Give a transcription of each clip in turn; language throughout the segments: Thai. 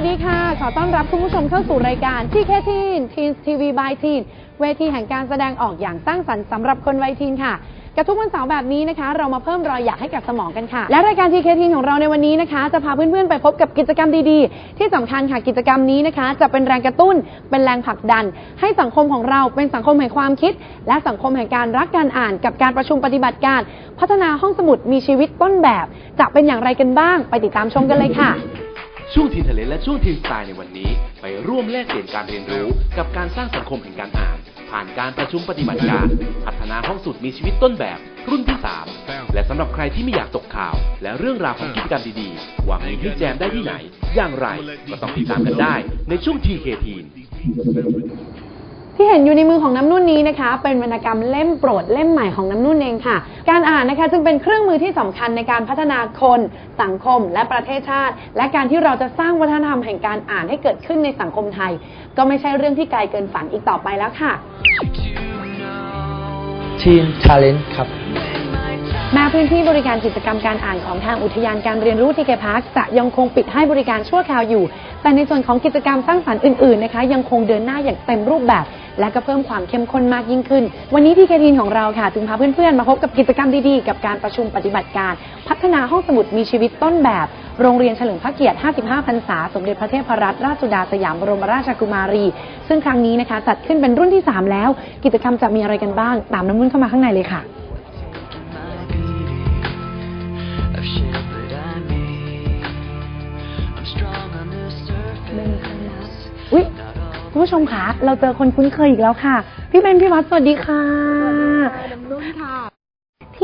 วัสดีค่ะ ขอต้อนรับคุณผู้ชมเข้าสู่รายการที่แค่ทีนทีนทีวีบายทีนเวทีแห่งการแสดงออกอย่างสร้างสรรค์สำหรับคนวัยทีนค่ะ กับทุกวันเสาร์แบบนี้นะคะ เรามาเพิ่มรอยอยากให้กับสมองกันค่ะ และรายการทีเคทีนของเราในวันนี้นะคะ จะพาเพื่อนๆไปพบกับกิจกรรมดีๆ ที่สำคัญค่ะกิจกรรมนี้นะคะ จะเป็นแรงกระตุ้น เป็นแรงผลักดัน ให้สังคมของเราเป็นสังคมแห่งความคิด และสังคมแห่งการรักการอ่าน กับการประชุมปฏิบัติการ พัฒนาห้องสมุดมีชีวิตต้นแบบ จะเป็นอย่างไรกันบ้าง ไปติดตามชมกันเลยค่ะ ช่วงทีนทะเลและช่วงทีนสไตล์ในวันนี้ ไปร่วมแลกเปลี่ยนการเรียนรู้กับการสร้างสังคมแห่งการอ่าน ผ่านการประชุมปฏิบัติการ พัฒนาห้องสุดมีชีวิตต้นแบบ รุ่นที่ 3 และสำหรับใครที่ไม่อยากตกข่าว และเรื่องราวของกิจกรรมดีๆว่ามีให้แจมได้ที่ไหน อย่างไรก็ต้องติดตามกันได้ในช่วงทีเคทีน ที่เห็นอยู่ในมือของน้ำนุ่นนี้นะคะ เป็นวรรณกรรมเล่มโปรดเล่มใหม่ของน้ำนุ่นเองค่ะ การอ่านนะคะจึงเป็นเครื่องมือที่สำคัญในการพัฒนาคนสังคม และประเทศชาติ และการที่เราจะสร้างวัฒนธรรมแห่งการอ่านให้เกิดขึ้นในสังคมไทย ก็ไม่ใช่เรื่องที่ไกลเกินฝันอีกต่อไปแล้วค่ะ ทีมทาเลนต์ครับ แม้พื้นที่บริการกิจกรรมการอ่านของทางอุทยานการเรียนรู้ทีเคพาร์คจะยังคงปิดให้บริการชั่วคราวอยู่ แต่ในส่วนของกิจกรรมสร้างสรรค์อื่นๆนะคะ ยังคงเดินหน้าอย่างเต็มรูปแบบ และก็เพิ่มความเข้มข้นมากยิ่งขึ้น วันนี้ทีเคทีนของเราค่ะจึงพาเพื่อนๆ มาพบกับกิจกรรมดีๆ กับการประชุมปฏิบัติการ พัฒนาห้องสมุดมีชีวิตต้นแบบ โรงเรียนเฉลิมพระเกียรติ 55 พรรษา สมเด็จพระเทพรัตนราชสุดาสยามบรมราชกุมารี ซึ่งครั้งนี้นะคะจัดขึ้นเป็นรุ่นที่สามแล้ว กิจกรรมจะมีอะไรกันบ้าง ตามน้ำนุ่นเข้ามาข้างในเลยค่ะ of shit that I made. I'm strong on the surface. อุ๊ยคุณผู้ชมคะ เราเจอคนคุ้นเคยอีกแล้วค่ะ พี่เบนพี่วัดสวัสดีค่ะ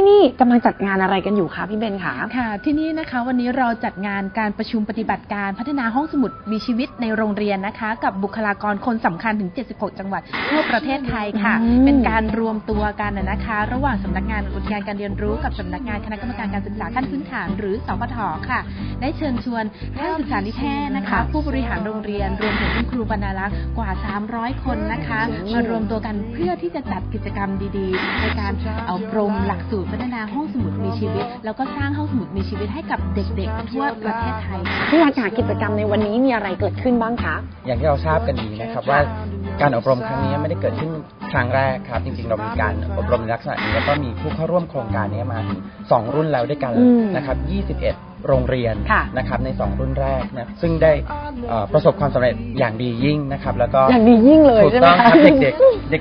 นี่กำลังจัดงานอะไรกันอยู่คะพี่เบนคะค่ะ ที่นี่นะคะวันนี้เราจัดงานการประชุมปฏิบัติการพัฒนาห้องสมุดมีชีวิตในโรงเรียนนะคะ กับบุคลากรคนสำคัญถึง 76 จังหวัดทั่วประเทศไทยค่ะอืมเป็นการรวมตัวกันนะนะคะ ระหว่างสำนักงานอุทยานการเรียนรู้กับสำนักงานคณะกรรมการการศึกษาขั้นพื้นฐาน หรือสพทค่ะ ได้เชิญชวนท่านศึกษานิเทศนะคะ ผู้บริหารโรงเรียนรวมถึงคุณครูบรรณารักษ์กว่า 300 คนนะคะ มารวมตัวกันเพื่อที่จะจัดกิจกรรมดีๆ ในการเอาปรมหลักสูตรพัฒนาห้องสมุดมีชีวิต แล้วก็สร้างห้องสมุดมีชีวิตให้กับเด็กๆ ทั่วประเทศไทยค่ะพี่วัดค่ะกิจกรรมในวันนี้มีอะไรเกิดขึ้นบ้างคะ อย่างที่เราทราบกันดีนะครับว่าการอบรมครั้งนี้ไม่ได้เกิดขึ้นครั้งแรกครับ จริงๆ เรามีการอบรมในลักษณะนี้แล้วก็มีผู้เข้าร่วมโครงการนี้มาถึง2รุ่นแล้วด้วยกันอืมนะครับ 21 โรงเรียนค่ะนะครับใน 2 รุ่นแรกนะซึ่งได้เอ่อประสบความสำเร็จอย่างดียิ่งนะครับ แล้วก็อย่างดียิ่งเลยถูกใช่ไหมต้องคะครับเด็ก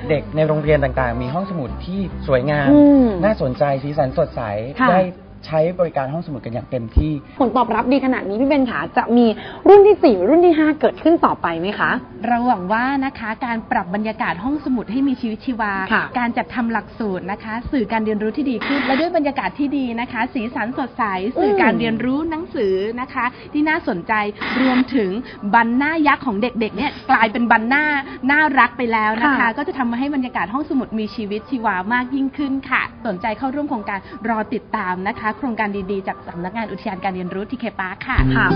ๆ เด็ก ๆ ในโรงเรียนต่างๆ มีห้องสมุดที่สวยงามอืมน่าสนใจสีสันสดใสค่ะได้ ใช้บริการห้องสมุดกันอย่างเต็มที่ ผลตอบรับดีขนาดนี้พี่เบนค่ะจะมีรุ่นที่สี่รุ่นที่ห้าเกิดขึ้นต่อไปไหมคะ เราหวังว่านะคะการปรับบรรยากาศห้องสมุดให้มีชีวิตชีวา ค่ะการจัดทำหลักสูตรนะคะ สื่อการเรียนรู้ที่ดีขึ้น และด้วยบรรยากาศที่ดีนะคะ สีสันสดใสสื่อการเรียนรู้หนังสือนะคะ ที่น่าสนใจรวมถึงบันหน้ายักษ์ของเด็กๆเนี่ยกลายเป็นบันหน้าน่ารักไปแล้วนะคะ ค่ะ ก็จะทำให้บรรยากาศห้องสมุดมีชีวิตชีวามากยิ่งขึ้นค่ะ สนใจเข้าร่วมโครงการรอติดตามนะคะโครงการดีๆ จากสำนักงานอุทยานการเรียนรู้ที่เคปาร์คค่ะค่ะ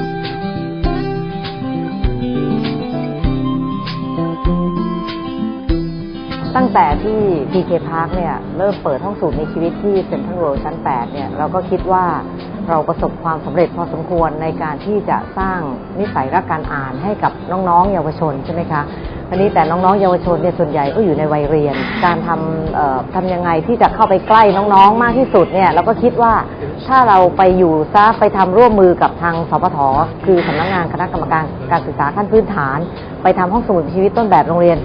ตั้งแต่ที่ PK Park เนี่ยเริ่มเปิดห้องสูตรมีชีวิตที่เซ็นทรัลเวิลด์ชั้น 8 เนี่ยเราก็คิดว่าเราประสบความสำเร็จพอสมควรในการที่จะสร้างนิสัยรักการอ่านให้กับน้องๆ เยาวชนใช่ไหมคะ อันนี้แต่น้องๆเยาวชนเนี่ยส่วนใหญ่ก็อยู่ในวัยเรียน การทำทำยังไงที่จะเข้าไปใกล้น้องๆมากที่สุดเนี่ยเราก็คิดว่าถ้าเราไปอยู่ซะไปทำร่วมมือกับทางสพทคือสำนักงานคณะกรรมการการศึกษาขั้นพื้นฐาน ไปทำห้องสมุดชีวิตต้นแบบโรงเรียน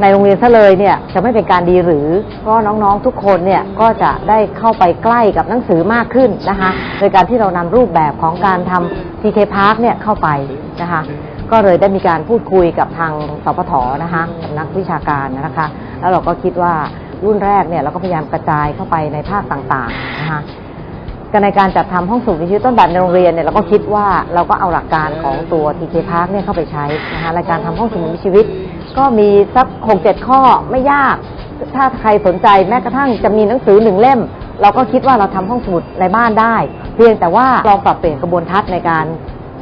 ในโรงเรียนซะเลยเนี่ยจะไม่เป็นการดีหรือเพราะน้องๆทุกคนเนี่ยก็จะได้เข้าไปใกล้กับหนังสือมากขึ้นนะคะโดยการที่เรานำรูปแบบของการทำ TK Park เนี่ยเข้าไปนะคะ ก็เลยได้มีการพูดคุยกับทางสพทนะคะสำนักวิชาการนะคะ แล้วเราก็คิดว่ารุ่นแรกเนี่ยเราก็พยายามกระจายเข้าไปในภาคต่างๆนะคะก็ในการจัดทำห้องสูตรวิทยุต้นแบบในโรงเรียนเนี่ยเราก็คิดว่าเราก็เอาหลักการของตัว TK Park เนี่ยเข้าไปใช้นะคะรายการทำห้องสมุดมีชีวิต ก็มีสักหกเจ็ดข้อไม่ยาก ถ้าใครสนใจแม้กระทั่งจะมีหนังสือหนึ่งเล่ม เราก็คิดว่าเราทำห้องสมุดในบ้านได้ เพียงแต่ว่าลองปรับเปลี่ยนกระบวนทัศน์ในการ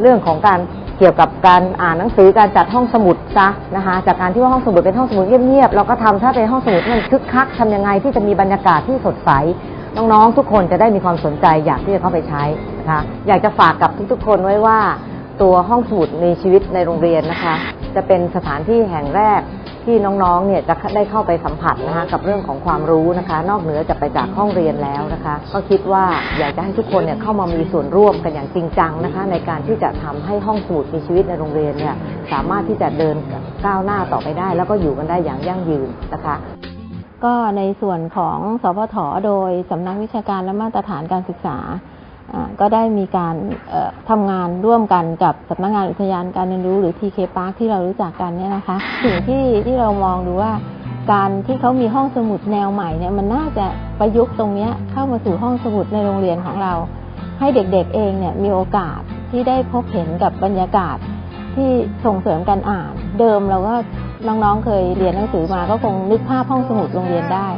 เรื่องของการ เกี่ยวกับการอ่านหนังสือการจัดห้องสมุดซะนะคะจากการที่ว่าห้องสมุดเป็นห้องสมุดเงียบๆเราก็ทำถ้าเป็นห้องสมุดมันคึกคักทำยังไงที่จะมีบรรยากาศที่สดใสน้องๆทุกคนจะได้มีความสนใจอยากที่จะเข้าไปใช้นะคะอยากจะฝากกับทุกๆ คนไว้ว่า ตัวห้องสมุดมีชีวิตในโรงเรียนนะคะ จะเป็นสถานที่แห่งแรก ที่น้องๆ เนี่ยจะได้เข้าไปสัมผัสนะคะกับเรื่องของความรู้นะคะ นอกเหนือจากไปจากห้องเรียนแล้วนะคะ ก็คิดว่าอยากจะให้ทุกคนเนี่ยเข้ามามีส่วนร่วมกันอย่างจริงจังนะคะ ในการที่จะทำให้ห้องสมุดมีชีวิตในโรงเรียนเนี่ยสามารถที่จะเดินก้าวหน้าต่อไปได้ แล้วก็อยู่กันได้อย่างยั่งยืนนะคะก็ในส่วนของสพทโดยสำนักวิชาการและมาตรฐานการศึกษา ก็ได้มีการเอ่อทำงานร่วมกันกับสำนักงานอุทยานการเรียนรู้หรือ TK Park ที่เรารู้จักกันเนี่ยนะคะ สิ่งที่ที่เรามองดูว่า การที่เขามีห้องสมุดแนวใหม่เนี่ยมันน่าจะประยุกต์ตรงนี้เข้ามาสู่ห้องสมุดในโรงเรียนของเรา ให้เด็กๆเองเนี่ยมีโอกาสที่ได้พบเห็นกับบรรยากาศที่ส่งเสริมการอ่าน เดิมเราก็น้องๆเคยเรียนหนังสือมาก็คงนึกภาพห้องสมุดโรงเรียนได้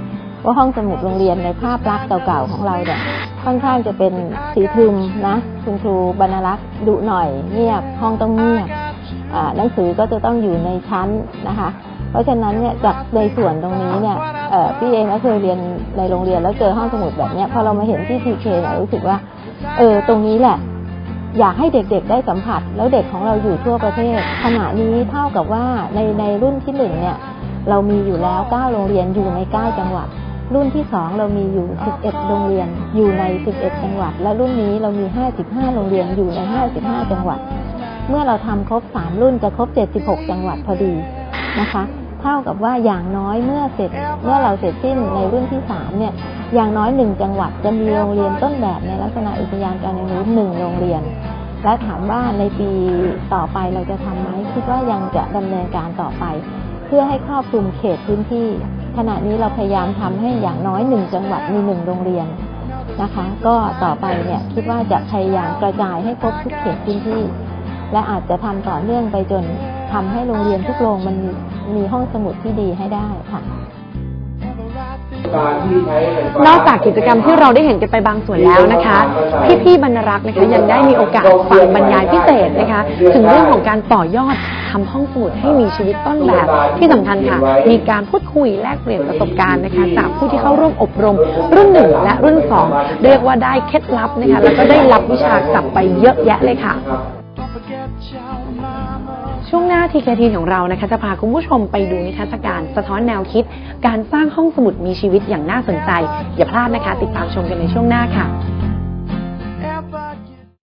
ว่าห้องสมุดโรงเรียนในภาพลักษณ์เก่าๆของเราเนี่ย ค่อนข้างจะเป็นสีทึมนะคุณครูบรรลักษ์ดุหน่อยเงียบห้องต้องเงียบอ่าหนังสือก็จะต้องอยู่ในชั้นนะคะ เพราะฉะนั้นเนี่ยจากในส่วนตรงนี้เนี่ยพี่เองก็เคยเรียนในโรงเรียนแล้วเจอห้องสมุดแบบนี้พอเรามาเห็นที่ทีเคเนี่ยรู้สึกว่าเออตรงนี้แหละ อยากให้เด็กๆได้สัมผัส แล้วเด็กของเราอยู่ทั่วประเทศขณะนี้เท่ากับว่าในในรุ่นที่หนึ่งเนี่ยเรามีอยู่แล้ว 9 โรงเรียนอยู่ใน 9 จังหวัด รุ่นที่ 2 เรามีอยู่ 11 โรงเรียนอยู่ใน 11 จังหวัด และรุ่นนี้เรามี 55 โรงเรียนอยู่ใน 55 จังหวัด เมื่อเราทำครบ 3 รุ่นจะครบ 76 จังหวัดพอดีนะคะ เท่ากับว่าอย่างน้อยเมื่อเสร็จเมื่อเราเสร็จสิ้นในรุ่นที่ 3 เนี่ยอย่างน้อยหนึ่งจังหวัดจะมีโรงเรียนต้นแบบในลักษณะอุทยานการเรียนรู้หนึ่งโรงเรียน และถามว่าในปีต่อไปเราจะทำไหมคิดว่ายังจะดำเนินการต่อไป เพื่อให้ครอบคลุมเขตพื้นที่ ขณะนี้เราพยายามทำให้อย่างน้อยหนึ่งจังหวัดมีหนึ่งโรงเรียนนะคะ ก็ต่อไปเนี่ยคิดว่าจะพยายามกระจายให้ครบทุกเขตพื้นที่ และอาจจะทำต่อเนื่องไปจนทำให้โรงเรียนทุกโรงมันมีห้องสมุดที่ดีให้ได้ค่ะ นอกจากกิจกรรมที่เราได้เห็นกันไปบางส่วนแล้วนะคะ พี่ๆบรรณรักษ์นะคะยังได้มีโอกาสฟังบรรยายพิเศษนะคะ ถึงเรื่องของการต่อยอดทำห้องสมุดให้มีชีวิตต้นแบบ ที่สำคัญค่ะ มีการพูดคุยแลกเปลี่ยนประสบการณ์นะคะ จากผู้ที่เข้าร่วมอบรม รุ่นหนึ่งและรุ่นสองเรียกว่าได้เคล็ดลับนะคะแล้วก็ได้รับวิชากลับไปเยอะแยะเลยค่ะ ช่วงหน้าทีเคทีของเรานะคะจะพาคุณผู้ชมไปดูนิทรรศการสะท้อนแนวคิด การสร้างห้องสมุดมีชีวิตอย่างน่าสนใจ อย่าพลาดนะคะ ติดตามชมกันในช่วงหน้าค่ะ